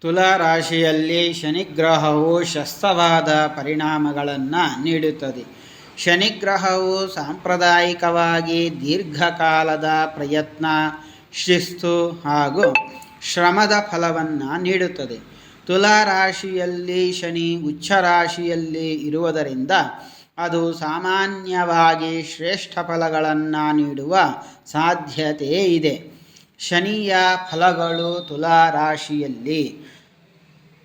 ತುಲಾ ರಾಶಿಯಲ್ಲಿ ಶನಿಗ್ರಹವು ಶಸ್ತವಾದ ಪರಿಣಾಮಗಳನ್ನು ನೀಡುತ್ತದೆ. ಶನಿಗ್ರಹವು ಸಾಂಪ್ರದಾಯಿಕವಾಗಿ ದೀರ್ಘಕಾಲದ ಪ್ರಯತ್ನ, ಶಿಸ್ತು ಹಾಗೂ ಶ್ರಮದ ಫಲವನ್ನು ನೀಡುತ್ತದೆ. ತುಲಾ ರಾಶಿಯಲ್ಲಿ ಶನಿ ಉಚ್ಚ ರಾಶಿಯಲ್ಲಿ ಇರುವುದರಿಂದ ಅದು ಸಾಮಾನ್ಯವಾಗಿ ಶ್ರೇಷ್ಠ ಫಲಗಳನ್ನು ನೀಡುವ ಸಾಧ್ಯತೆ ಇದೆ. ಶನಿಯ ಫಲಗಳು ತುಲಾ ರಾಶಿಯಲ್ಲಿ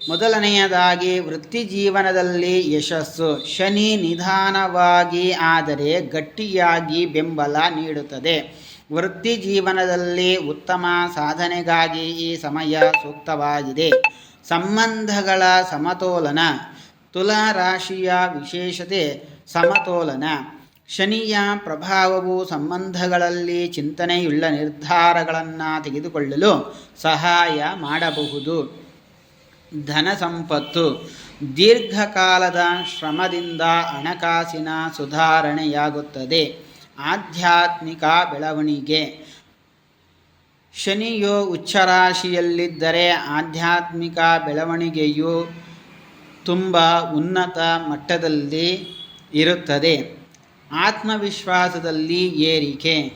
ಮೊದಲನೆಯದಾಗಿ ವೃತ್ತಿ ಜೀವನದಲ್ಲಿ ಯಶಸ್ಸು. ಶನಿ ನಿಧಾನವಾಗಿ ಆದರೆ ಗಟ್ಟಿಯಾಗಿ ಬೆಂಬಲ ನೀಡುತ್ತದೆ. ವೃತ್ತಿ ಜೀವನದಲ್ಲಿ ಉತ್ತಮ ಸಾಧನೆಗಾಗಿ ಈ ಸಮಯ ಸೂಕ್ತವಾಗಿದೆ. ಸಂಬಂಧಗಳ ಸಮತೋಲನ. ತುಲಾ ರಾಶಿಯ ವಿಶೇಷತೆ ಸಮತೋಲನ. ಶನಿಯ ಪ್ರಭಾವವು ಸಂಬಂಧಗಳಲ್ಲಿ ಚಿಂತನೆಯುಳ್ಳ ನಿರ್ಧಾರಗಳನ್ನು ತೆಗೆದುಕೊಳ್ಳಲು ಸಹಾಯ ಮಾಡಬಹುದು. ಧನ ಸಂಪತ್ತು, ದೀರ್ಘಕಾಲದ ಶ್ರಮದಿಂದ ಹಣಕಾಸಿನ ಸುಧಾರಣೆಯಾಗುತ್ತದೆ. ಆಧ್ಯಾತ್ಮಿಕ ಬೆಳವಣಿಗೆ. ಶನಿಯು ಉಚ್ಚರಾಶಿಯಲ್ಲಿದ್ದರೆ ಆಧ್ಯಾತ್ಮಿಕ ಬೆಳವಣಿಗೆಯು ತುಂಬ ಉನ್ನತ ಮಟ್ಟದಲ್ಲಿ ಇರುತ್ತದೆ. ಆತ್ಮವಿಶ್ವಾಸದಲ್ಲಿ ಏರಿಕೆ.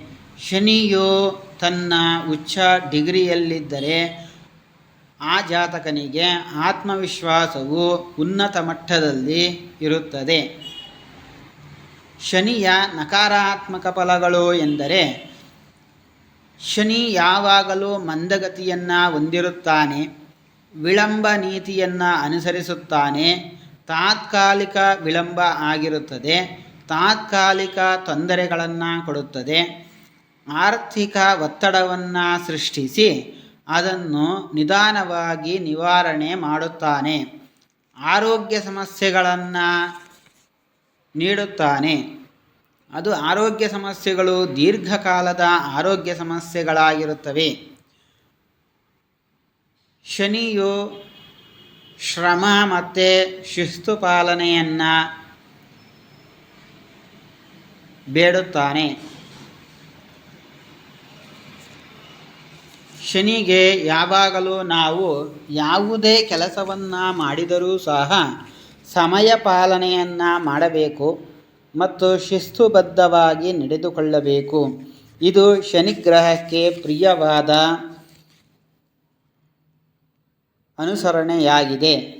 ಶನಿಯು ತನ್ನ ಉಚ್ಚ ಡಿಗ್ರಿಯಲ್ಲಿದ್ದರೆ ಆ ಜಾತಕನಿಗೆ ಆತ್ಮವಿಶ್ವಾಸವು ಉನ್ನತ ಮಟ್ಟದಲ್ಲಿ ಇರುತ್ತದೆ. ಶನಿಯ ನಕಾರಾತ್ಮಕ ಫಲಗಳು ಎಂದರೆ ಶನಿ ಯಾವಾಗಲೂ ಮಂದಗತಿಯನ್ನು ಹೊಂದಿರುತ್ತಾನೆ, ವಿಳಂಬ ನೀತಿಯನ್ನು ಅನುಸರಿಸುತ್ತಾನೆ, ತಾತ್ಕಾಲಿಕ ವಿಳಂಬ ಆಗಿರುತ್ತದೆ. ತಾತ್ಕಾಲಿಕ ತೊಂದರೆಗಳನ್ನು ಕೊಡುತ್ತದೆ. ಆರ್ಥಿಕ ಒತ್ತಡವನ್ನು ಸೃಷ್ಟಿಸಿ ಅದನ್ನು ನಿಧಾನವಾಗಿ ನಿವಾರಣೆ ಮಾಡುತ್ತಾನೆ. ಆರೋಗ್ಯ ಸಮಸ್ಯೆಗಳನ್ನು ನೀಡುತ್ತಾನೆ. ಅದು ಆರೋಗ್ಯ ಸಮಸ್ಯೆಗಳು ದೀರ್ಘಕಾಲದ ಆರೋಗ್ಯ ಸಮಸ್ಯೆಗಳಾಗಿರುತ್ತವೆ. ಶನಿಯು ಶ್ರಮ ಮತ್ತು ಶಿಸ್ತು ಪಾಲನೆಯನ್ನು ಬೇಡುತ್ತಾನೆ. ಶನಿಗೆ ಯಾವಾಗಲೂ ನಾವು ಯಾವುದೇ ಕೆಲಸವನ್ನು ಮಾಡಿದರೂ ಸಹ ಸಮಯ ಪಾಲನೆಯನ್ನು ಮಾಡಬೇಕು ಮತ್ತು ಶಿಸ್ತುಬದ್ಧವಾಗಿ ನಡೆದುಕೊಳ್ಳಬೇಕು. ಇದು ಶನಿಗ್ರಹಕ್ಕೆ ಪ್ರಿಯವಾದ ಅನುಸರಣೆಯಾಗಿದೆ.